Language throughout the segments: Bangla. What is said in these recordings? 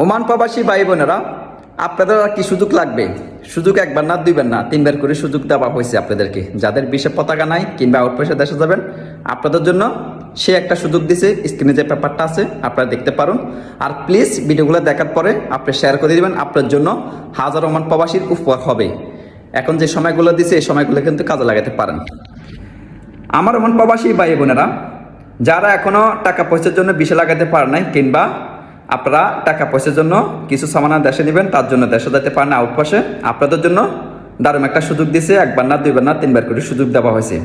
ওমান প্রবাসী ভাই বোনেরা আপনাদের আর কি সুযোগ লাগবে? সুযোগ একবার না, দুইবার না, তিনবার করে সুযোগ দেওয়া হয়েছে আপনাদেরকে। যাদের বিশে পতাকা নাই কিংবা আউটপোস্টে দেশে যাবেন, আপনাদের জন্য সে একটা সুযোগ দিছে স্ক্রিনে যে পেপারটা আছে, আপনারা দেখতে পারুন। আর প্লিজ ভিডিওগুলো দেখার পরে আপনি শেয়ার করে দিবেন, আপনার জন্য হাজার ওমান প্রবাসীর উপহার হবে। এখন যে সময়গুলো দিছে, এই সময়গুলো কিন্তু কাজে লাগাতে পারেন। আমার ওমান প্রবাসী ভাই বোনেরা যারা এখনও টাকা পয়সার জন্য বিষে লাগাতে পারে নাই কিংবা আপনারা টাকা পয়সার জন্য কিছু সামানা দেশে নেবেন, তার জন্য দেশে যেতে পারেন আউটপাশে। আপনাদের জন্য দারুণ একটা সুযোগ দিয়েছে একবার না, দুইবার না, তিনবার করে সুযোগ দেওয়া হয়েছে।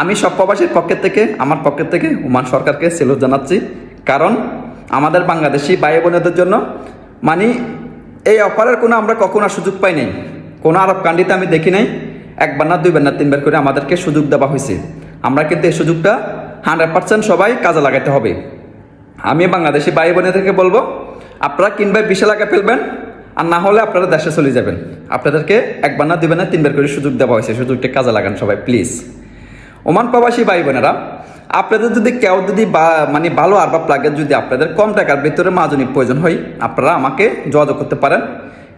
আমি সব প্রবাসীর পক্ষের থেকে, আমার পক্ষের থেকে ওমান সরকারকে সেলুট জানাচ্ছি। কারণ আমাদের বাংলাদেশি ভাই বোনেদের জন্য মানে এই অফারের কোনো আমরা কখনো আর সুযোগ পাই নাই। কোনো আরব কান্ডিতে আমি দেখি নাই, একবার না, দুইবার না, তিনবার করে আমাদেরকে সুযোগ দেওয়া হয়েছে। আমরা কিন্তু এই সুযোগটা হান্ড্রেড পার্সেন্ট সবাই কাজে লাগাতে হবে। আমি বাংলাদেশি ভাই বোনেদেরকে বলব, আপনারা কিনবে বিশে লাগা ফেলবেন, আর না হলে আপনারা দেশে চলে যাবেন। আপনাদেরকে একবার না দুইবার না তিনবার করে সুযোগ দেওয়া হয়েছে। সুযোগটা কাজে লাগান সবাই, প্লিজ। ওমান প্রবাসী ভাই বোনেরা, আপনাদের যদি কেউ যদি মানে ভালো আরবাব লাগে যদি আপনাদের কম টাকার ভিতরে মাজনিক প্রয়োজন হয়, আপনারা আমাকে যোগাযোগ করতে পারেন।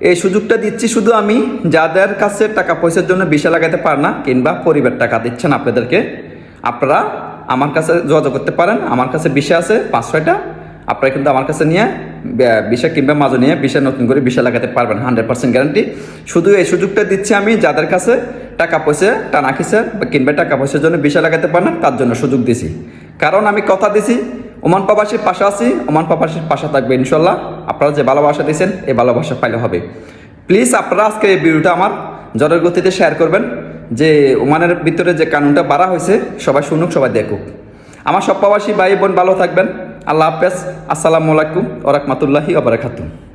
এই সুযোগটা দিচ্ছি শুধু আমি, যাদের কাছে টাকা পয়সার জন্য বিষয় লাগাতে পার না, কিংবা পরিবার টাকা দিচ্ছেন আপনাদেরকে, আপনারা আমার কাছে যোগাযোগ করতে পারেন, আমার কাছে বিষয় আছে পাঁচ ছয়টা আপনারা কিন্তু আমার কাছে নিয়ে, বে- বিষয় কিংবা মাঝে নিয়ে বিষয় নতুন করে বিষয় লাগাতে পারবেন, হান্ড্রেড পার্সেন্ট গ্যারান্টি শুধু এই সুযোগটা দিচ্ছি আমি, যাদের কাছে টাকা পয়সা টানা খিসে কিংবা টাকা পয়সার জন্য বিষয় লাগাতে পারেন, তার জন্য সুযোগ দিছি। কারণ আমি কথা দিছি, ওমান প্রবাসীর পাশে আছি, ওমান প্রবাসীর পাশে থাকবে ইনশাল্লাহ। আপনারা যে ভালোবাসা দিয়েছেন এই ভালোবাসা পাইলে হবে। প্লিজ আপনারা আজকে এই ভিডিওটা আমার জলের গতিতে শেয়ার করবেন। যে ওমানের ভিতরে যে কানুনটা বাড়া হয়েছে, সবাই শুনুক, সবাই দেখুক। আমার সব প্রবাসী ভাই বোন ভালো থাকবেন। আল্লাহ হাফেজ। আসসালামু আলাইকুম ওরহমতুল্লাহি ওবরাকাতুহ